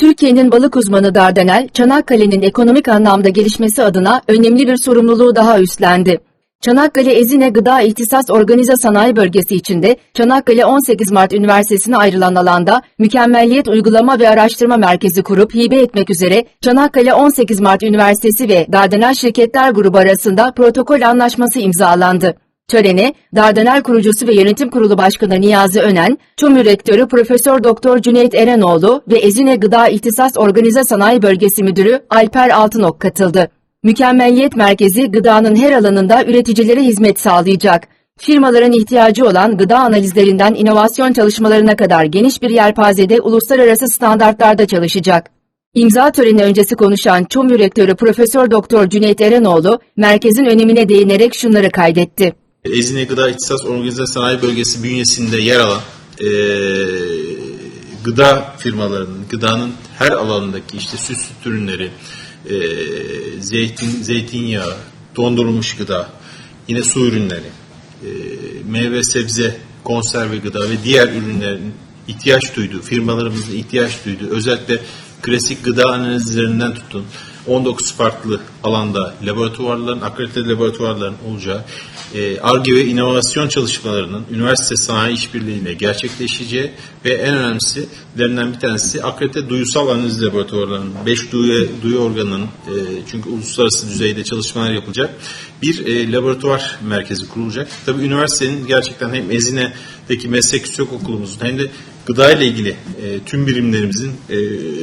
Türkiye'nin balık uzmanı Dardanel, Çanakkale'nin ekonomik anlamda gelişmesi adına önemli bir sorumluluğu daha üstlendi. Çanakkale Ezine Gıda İhtisas Organize Sanayi Bölgesi içinde Çanakkale 18 Mart Üniversitesi'ne ayrılan alanda Mükemmelliyet Uygulama ve Araştırma Merkezi kurup hibe etmek üzere Çanakkale 18 Mart Üniversitesi ve Dardanel Şirketler Grubu arasında protokol anlaşması imzalandı. Törene Dardanel kurucusu ve yönetim kurulu başkanı Niyazi Önen, TÜMÜ rektörü Profesör Doktor Cüneyt Erenoğlu ve Ezine Gıda İhtisas Organize Sanayi Bölgesi Müdürü Alper Altınok katıldı. Mükemmelliyet Merkezi gıdanın her alanında üreticilere hizmet sağlayacak. Firmaların ihtiyacı olan gıda analizlerinden inovasyon çalışmalarına kadar geniş bir yelpazede uluslararası standartlarda çalışacak. İmza töreni öncesi konuşan ÇOM rektörü Profesör Doktor Cüneyt Erenoğlu, merkezin önemine değinerek şunları kaydetti. Ezine Gıda İhtisas Organize Sanayi Bölgesi bünyesinde yer alan eee, gıda firmalarının, gıdanın her alanındaki işte süt süt ürünleri, eee, zeytin, zeytinyağı, dondurulmuş gıda, yine su ürünleri, eee, meyve sebze, konserve gıda ve diğer ürünlerin ihtiyaç duyduğu, firmalarımızın ihtiyaç duyduğu özellikle klasik gıda analizlerinden tutun 19 farklı alanda laboratuvarların, akredite laboratuvarların olacağı e, ARGE ve inovasyon çalışmalarının üniversite sanayi işbirliğiyle gerçekleşeceği ve en önemlilerinden bir tanesi akredite duyusal analiz laboratuvarlarının 5 duyu, duyu organının e, çünkü uluslararası düzeyde çalışmalar yapılacak bir e, laboratuvar merkezi kurulacak. Tabii üniversitenin gerçekten hem Ezine'deki meslek yüksek okulumuzun hem de gıda ile ilgili e, tüm birimlerimizin e,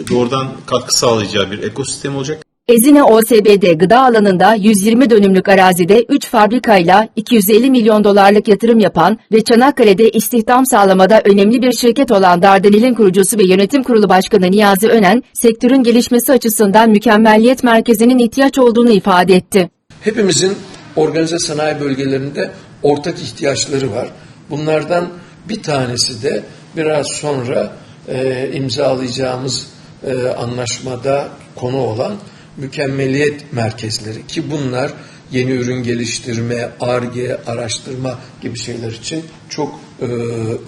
doğrudan katkı sağlayacağı bir ekosistem olacak. Ezine OSB'de gıda alanında 120 dönümlük arazide 3 fabrikayla 250 milyon dolarlık yatırım yapan ve Çanakkale'de istihdam sağlamada önemli bir şirket olan Dardanel'in kurucusu ve yönetim kurulu başkanı Niyazi Önen, sektörün gelişmesi açısından mükemmelliyet merkezinin ihtiyaç olduğunu ifade etti. Hepimizin organize sanayi bölgelerinde ortak ihtiyaçları var. Bunlardan bir tanesi de biraz sonra e, imzalayacağımız e, anlaşmada konu olan mükemmeliyet merkezleri ki bunlar yeni ürün geliştirme, ARGE, araştırma gibi şeyler için çok e,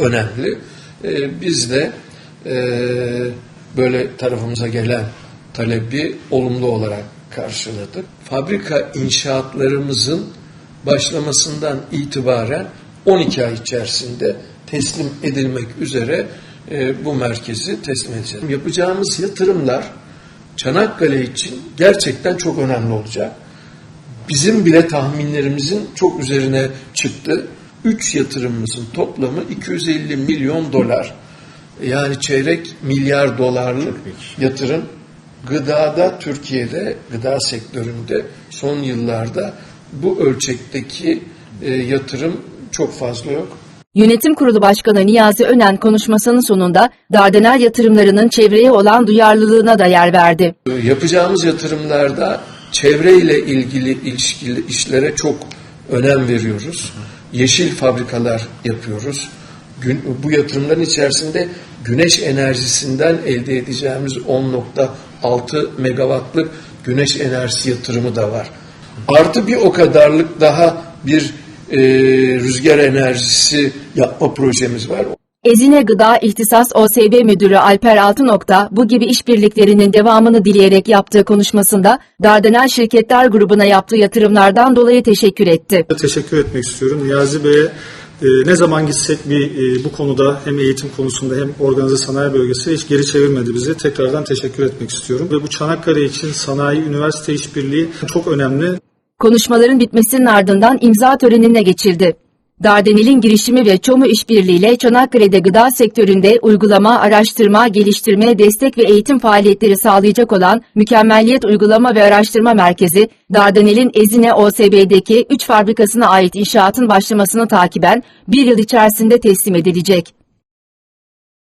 önemli. E, biz de e, böyle tarafımıza gelen talebi olumlu olarak karşıladık. Fabrika inşaatlarımızın başlamasından itibaren 12 ay içerisinde teslim edilmek üzere e, bu merkezi teslim edeceğiz. Yapacağımız yatırımlar Çanakkale için gerçekten çok önemli olacak. Bizim bile tahminlerimizin çok üzerine çıktı. Üç yatırımımızın toplamı 250 milyon dolar. Yani çeyrek milyar dolarlık yatırım gıdada Türkiye'de gıda sektöründe son yıllarda bu ölçekteki e, yatırım çok fazla yok. Yönetim Kurulu Başkanı Niyazi Önen konuşmasının sonunda Dardanel yatırımlarının çevreye olan duyarlılığına da yer verdi. Yapacağımız yatırımlarda çevreyle ilgili ilişkili işlere çok önem veriyoruz. Yeşil fabrikalar yapıyoruz. Bu yatırımların içerisinde güneş enerjisinden elde edeceğimiz 10.6 megawattlık güneş enerjisi yatırımı da var. Artı bir o kadarlık daha bir e, rüzgar enerjisi yapma projemiz var. Ezine Gıda İhtisas OSB Müdürü Alper Altınok'ta bu gibi işbirliklerinin devamını dileyerek yaptığı konuşmasında Dardanel Şirketler Grubu'na yaptığı yatırımlardan dolayı teşekkür etti. Teşekkür etmek istiyorum. Niyazi Bey'e e, ne zaman gitsek bir e, bu konuda hem eğitim konusunda hem organize sanayi bölgesi hiç geri çevirmedi bizi. Tekrardan teşekkür etmek istiyorum. Ve bu Çanakkale için sanayi üniversite işbirliği çok önemli. Konuşmaların bitmesinin ardından imza törenine geçildi. Dardanel'in girişimi ve ÇOMU işbirliğiyle Çanakkale'de gıda sektöründe uygulama, araştırma, geliştirme, destek ve eğitim faaliyetleri sağlayacak olan Mükemmelliyet Uygulama ve Araştırma Merkezi, Dardanel'in Ezine OSB'deki 3 fabrikasına ait inşaatın başlamasını takiben bir yıl içerisinde teslim edilecek.